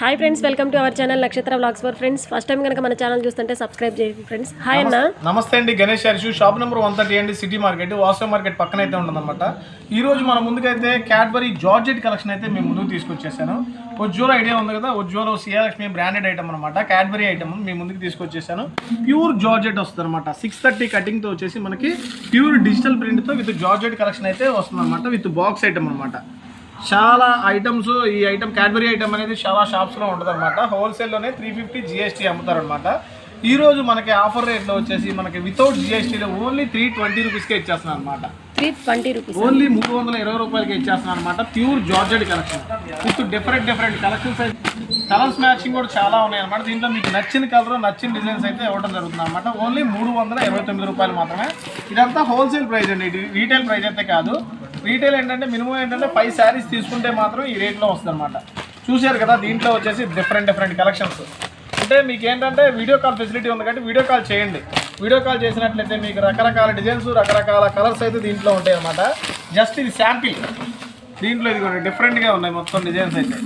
Hi friends welcome to our channel Nakshatra blogs for friends first time కనుక మన channel చూస్తుంటే subscribe చేయండి friends hi అన్న. నమస్తే అండి Ganesh Harshu shop number one thirty అండి సిటీ మార్కెట్ వాసవ మార్కెట్ పక్కన అయితే ఉంటుందన్నమాట. ఈ రోజు మన ముందుకైతే క్యాడ్బరీ జార్జెట్ కలెక్షన్ అయితే మేము ముందుకు తీసుకొచ్చేసాను. ఉజ్వల ఐడియా ఉంది కదా ఉజ్వల సిఆర్ఎక్స్ బ్రాండెడ్ ఐటమ్ అనమాట క్యాడ్బరీ ఐటమ్ మీ ముందుకు తీసుకొచ్చేసాను. ప్యూర్ జార్జెట్ వస్తుంది అనమాట సిక్స్ థర్టీ కటింగ్తో వచ్చేసి మనకి ప్యూర్ డిజిటల్ ప్రింట్తో విత్ జార్జెట్ కలెక్షన్ అయితే వస్తుంది అనమాట విత్ బాక్స్ ఐటమ్ అనమాట చాలా ఐటమ్స్ ఈ ఐటమ్ క్యాడ్బరీ ఐటమ్ అనేది చాలా షాప్స్లో ఉంటుంది అనమాట హోల్సేల్లోనే త్రీ ఫిఫ్టీ జిఎస్టీ అమ్ముతారనమాట ఈ రోజు మనకి ఆఫర్ రేట్లో వచ్చేసి మనకి వితౌట్ జిఎస్టీలో ఓన్లీ త్రీ ట్వంటీ రూపీస్కే ఇచ్చేస్తున్నాను అనమాట త్రీ ట్వంటీ రూపీస్ ఓన్లీ మూడు వందల ఇరవై రూపాయలకి ఇచ్చేస్తున్నాను అనమాట pure georgette collection with different different collections అయితే కలర్స్ మ్యాచింగ్ కూడా చాలా ఉన్నాయి అనమాట దీంట్లో మీకు నచ్చిన కలర్ నచ్చిన డిజైన్స్ అయితే ఇవ్వడం జరుగుతుంది అనమాట ఓన్లీ మూడు వందల ఇరవై తొమ్మిది రూపాయలు మాత్రమే. ఇదంతా హోల్సేల్ ప్రైస్ అండి. ఇది రీటైల్ ప్రైస్ అయితే కాదు. రీటైల్ ఏంటంటే మినిమం ఏంటంటే ఫైవ్ శారీస్ తీసుకుంటే మాత్రం ఈ రేట్లో వస్తుంది అనమాట చూశారు కదా దీంట్లో వచ్చేసి డిఫరెంట్ డిఫరెంట్ కలెక్షన్స్ అంటే మీకు ఏంటంటే వీడియో కాల్ ఫెసిలిటీ ఉంది కాబట్టి వీడియో కాల్ చేయండి. వీడియో కాల్ చేసినట్లయితే మీకు రకరకాల డిజైన్స్ రకరకాల కలర్స్ అయితే దీంట్లో ఉంటాయి అనమాట జస్ట్ ఇది శాంపిల్ దీంట్లో ఇది కూడా డిఫరెంట్గా ఉన్నాయి మొత్తం డిజైన్స్ అయితే.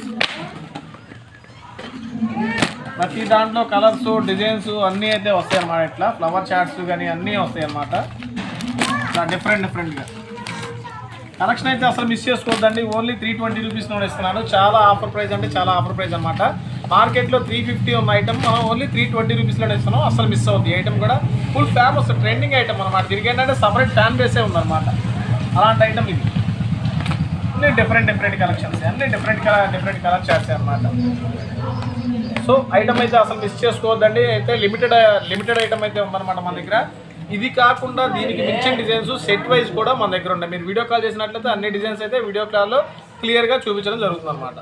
ప్రతి దాంట్లో కలర్స్ డిజైన్స్ అన్నీ అయితే వస్తాయి అన్నమాట ఇట్లా. ఫ్లవర్ చార్ట్స్ కానీ అన్నీ వస్తాయి అన్నమాట డిఫరెంట్ డిఫరెంట్గా కలెక్షన్ అయితే అసలు మిస్ చేసుకోవద్దండి. ఓన్లీ త్రీ ట్వంటీ రూపీస్ ఇస్తున్నాను చాలా ఆఫర్ ప్రైస్ అంటే చాలా ఆఫర్ ప్రైస్ అనమాట మార్కెట్లో త్రీ ఫిఫ్టీ ఉన్న ఐటమ్ మనం ఓన్లీ త్రీ ట్వంటీ రూపీస్లో ఇస్తున్నాం. అసలు మిస్ అవుతుంది ఐటమ్ కూడా ఫుల్ ఫేమస్ ట్రెండింగ్ ఐటమ్ అనమాట దీనికి ఏంటంటే సపరేట్ ఫ్యాన్ బేసే ఉందన్నమాట. అలాంటి ఐటమ్ ఇది. అన్ని డిఫరెంట్ డిఫరెంట్ కలెక్షన్స్ అన్ని different colour different colour charts అనమాట సో ఐటమ్ అయితే అసలు మిస్ చేసుకోవద్దండి. అయితే లిమిటెడ్ లిమిటెడ్ ఐటమ్ అయితే ఉందన్నమాట మన దగ్గర. ఇది కాకుండా దీనికి మించిన డిజైన్స్ సెట్ వైజ్ కూడా మన దగ్గర ఉంటాయి మీరు వీడియో కాల్ చేసినట్లయితే అన్ని డిజైన్స్ అయితే వీడియో కాల్లో క్లియర్గా చూపించడం జరుగుతుంది అనమాట